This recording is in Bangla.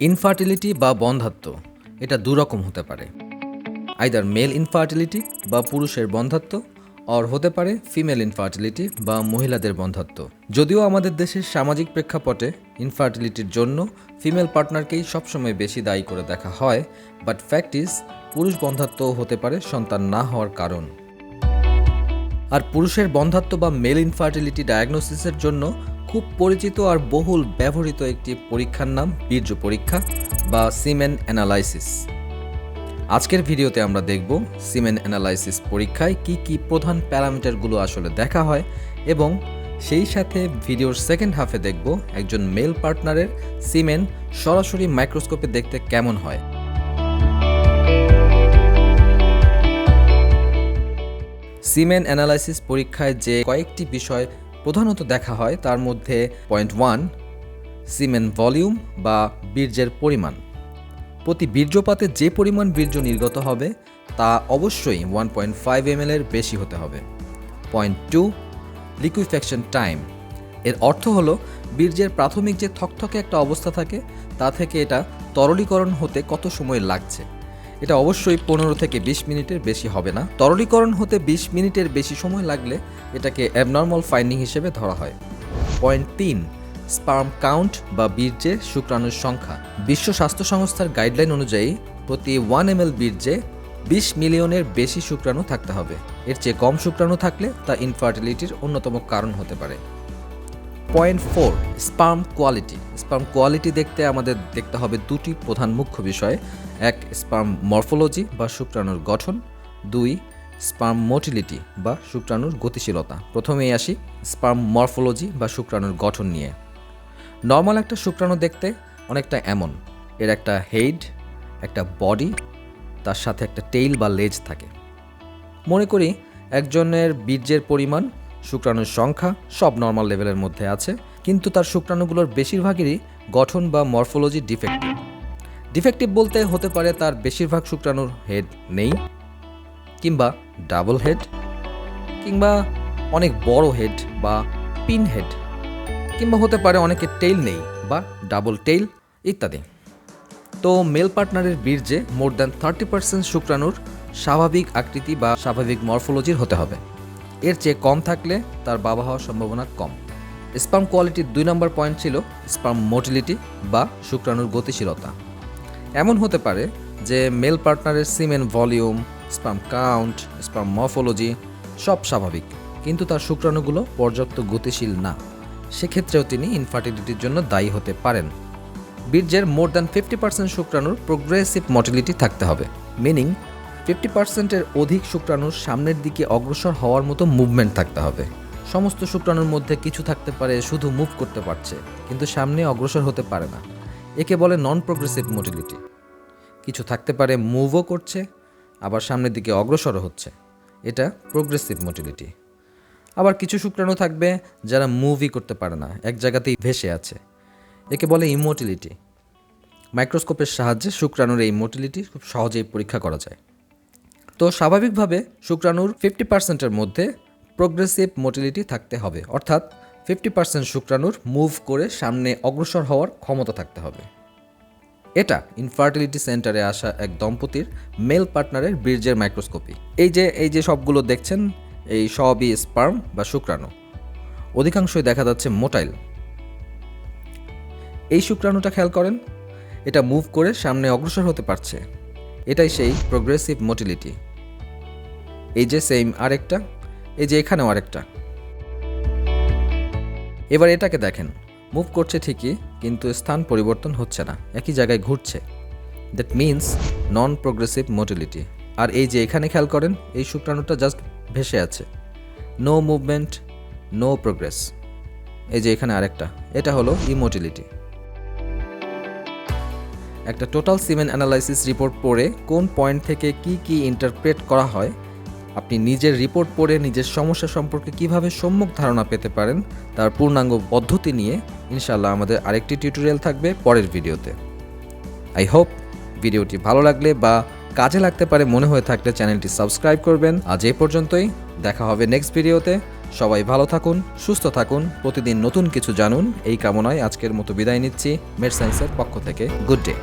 ইনফার্টিলিটি বা বন্ধাত্ম, এটা দুরকম হতে পারে। আইদার মেল ইনফার্টিলিটি বা পুরুষের বন্ধাত্ব অর হতে পারে ফিমেল ইনফার্টিলিটি বা মহিলাদের বন্ধাত্ব যদিও আমাদের দেশের সামাজিক প্রেক্ষাপটে ইনফার্টিলিটির জন্য ফিমেল পার্টনারকেই সবসময় বেশি দায়ী করে দেখা হয় বাট ফ্যাক্ট ইজ পুরুষ বন্ধাত্বও হতে পারে সন্তান না হওয়ার কারণ। আর পুরুষের বন্ধাত্ব বা মেল ইনফার্টিলিটি ডায়াগনোসিসের জন্য খুব পরিচিত আর বহুল ব্যবহৃত একটি পরীক্ষার নাম বীর্য পরীক্ষা বা সিমেন অ্যানালাইসিস। আজকের ভিডিওতে আমরা দেখব সিমেন অ্যানালাইসিস পরীক্ষায় কি কি প্রধান প্যারামিটারগুলো আসলে দেখা হয় এবং সেই সাথে ভিডিওর সেকেন্ড হাফে দেখব একজন মেল পার্টনারের সিমেন সরাসরি মাইক্রোস্কোপে দেখতে কেমন হয়। সিমেন অ্যানালাইসিস পরীক্ষায় যে কয়েকটি বিষয় প্রধানত দেখা হয় তার মধ্যে পয়েন্ট ওয়ান সিমেন ভলিউম বা বীর্যের পরিমাণ। প্রতি বীর্যপাতে যে পরিমাণ বীর্য নির্গত হবে, তা অবশ্যই ওয়ান পয়েন্ট ফাইভ এম এর বেশি হতে হবে। পয়েন্ট টু লিকুইফ্যাকশন টাইম এর অর্থ হলো, বীর্যের প্রাথমিক যে থকথকে একটা অবস্থা থাকে, তা থেকে এটা তরলীকরণ হতে কত সময় লাগছে। এটা অবশ্যই পনেরো থেকে বিশ মিনিটের বেশি হবে না। তরলীকরণ হতে বিশ মিনিটের বেশি সময় লাগলে এটাকে অ্যাবনর্মাল ফাইন্ডিং হিসেবে ধরা হয়। পয়েন্ট তিন স্পার্ম কাউন্ট বা বীর্যের শুক্রাণুর সংখ্যা। বিশ্ব স্বাস্থ্য সংস্থার গাইডলাইন অনুযায়ী প্রতি ওয়ান এম এল বীর্যে বিশ মিলিয়নের বেশি শুক্রাণু থাকতে হবে। এর চেয়ে কম শুক্রাণু থাকলে তা ইনফার্টিলিটির অন্যতম কারণ হতে পারে। Point four sperm quality. Sperm quality দেখতে আমাদের দেখতে হবে দুটি প্রধান মুখ্য বিষয়। এক স্পার্ম মরফোলজি বা শুক্রাণুর গঠন। দুই স্পার্ম মোটিলিটি বা শুক্রাণুর গতিশীলতা। প্রথমেই আসি স্পার্ম মরফোলজি বা শুক্রাণুর গঠন নিয়ে। নর্মাল একটা শুক্রাণু দেখতে অনেকটা এমন। এর একটা হেড, একটা বডি, তার সাথে একটা টেইল বা লেজ থাকে। মনে করি একজনের বীর্যের পরিমাণ শুক্রাণুর সংখ্যা সব নর্মাল লেভেলের মধ্যে আছে, কিন্তু তার শুক্রাণুগুলোর বেশিরভাগেরই গঠন বা মরফোলজি ডিফেক্টিভ ডিফেক্টিভ বলতে হতে পারে তার বেশিরভাগ শুক্রাণুর হেড নেই, কিংবা ডাবল হেড কিংবা অনেক বড় হেড বা পিন হেড কিংবা হতে পারে অনেকের টেইল নেই বা ডাবল টেইল ইত্যাদি। তো মেল পার্টনারের বীর্যে মোর দ্যান থার্টি পার্সেন্ট শুক্রাণুর স্বাভাবিক আকৃতি বা স্বাভাবিক মরফোলজির হতে হবে। এর চেয়ে কম থাকলে তার বাবা হওয়ার সম্ভাবনা কম। স্পার্ম কোয়ালিটির দুই নম্বর পয়েন্ট ছিল স্পার্ম মোটিলিটি বা শুক্রাণুর গতিশীলতা। এমন হতে পারে যে মেল পার্টনারের semen volume sperm count sperm morphology সব স্বাভাবিক, কিন্তু তার শুক্রাণুগুলো পর্যাপ্ত গতিশীল না। সেক্ষেত্রেও তিনি ইনফার্টিলিটির জন্য দায়ী হতে পারেন। বীর্যের মোর দ্যান ফিফটি পার্সেন্ট শুক্রাণুর প্রোগ্রেসিভ মটিলিটি থাকতে হবে মিনিং ফিফটি পার্সেন্টের অধিক শুক্রাণুর সামনের দিকে অগ্রসর হওয়ার মতো মুভমেন্ট থাকতে হবে। সমস্ত শুক্রাণুর মধ্যে কিছু থাকতে পারে, শুধু মুভ করতে পারছে, কিন্তু সামনে অগ্রসর হতে পারে না। একে বলে নন প্রোগ্রেসিভ মোটিলিটি কিছু থাকতে পারে মুভও করছে, আবার সামনের দিকে অগ্রসরও হচ্ছে। এটা প্রোগ্রেসিভ মোটিলিটি আবার কিছু শুক্রাণু থাকবে, যারা মুভই করতে পারে না, এক জায়গাতেই ভেসে আছে। একে বলে ইমোটিলিটি মাইক্রোস্কোপের সাহায্যে শুক্রাণুর এই মোটিলিটি খুব সহজেই পরীক্ষা করা যায়। তো স্বাভাবিকভাবে শুক্রাণুর ফিফটি পার্সেন্টের মধ্যে প্রোগ্রেসিভ মোটিলিটি থাকতে হবে। অর্থাৎ ফিফটি পার্সেন্ট শুক্রাণুর মুভ করে সামনে অগ্রসর হওয়ার ক্ষমতা থাকতে হবে। এটা ইনফার্টিলিটি সেন্টারে আসা এক দম্পতির মেল পার্টনারের বীর্যের মাইক্রোস্কোপি এই যে এই যে সবগুলো দেখছেন, এই সবই স্পার্ম বা শুক্রাণু। অধিকাংশই দেখা যাচ্ছে মোটাইল এই শুক্রাণুটা খেয়াল করেন, এটা মুভ করে সামনে অগ্রসর হতে পারছে। এটাই সেই প্রোগ্রেসিভ মোটিলিটি এই যে সেম আরেকটা, এই যে এখানেও আরেকটা। এবার এটাকে দেখেন মুভ করছে ঠিকই, কিন্তু স্থান পরিবর্তন হচ্ছে না, একই জায়গায় ঘুরছে। That means non progressive motility আর এই যে এখানে খেয়াল করেন, এই শুক্রাণুটা জাস্ট ভেসে আছে। নো মুভমেন্ট নো প্রোগ্রেস এই যে এখানে আরেকটা, এটা হলো ইমোটিলিটি একটা টোটাল সিমেন অ্যানালাইসিস রিপোর্ট পড়ে কোন পয়েন্ট থেকে কি কি ইন্টারপ্রেট করা হয় আপনি নিজের রিপোর্ট পড়ে নিজের সমস্যা সম্পর্কে কীভাবে সম্যক ধারণা পেতে পারেন, তার পূর্ণাঙ্গ পদ্ধতি নিয়ে ইনশাল্লাহ আমাদের আরেকটি টিউটোরিয়াল থাকবে পরের ভিডিওতে আই হোপ ভিডিওটি ভালো লাগলে বা কাজে লাগতে পারে মনে হয়ে থাকলে চ্যানেলটি সাবস্ক্রাইব করবেন। আজ এই পর্যন্তই, দেখা হবে নেক্সট ভিডিওতে সবাই ভালো থাকুন, সুস্থ থাকুন, প্রতিদিন নতুন কিছু জানুন। এই কামনায় আজকের মতো বিদায় নিচ্ছি। মেড সায়েন্সের পক্ষ থেকে গুড ডে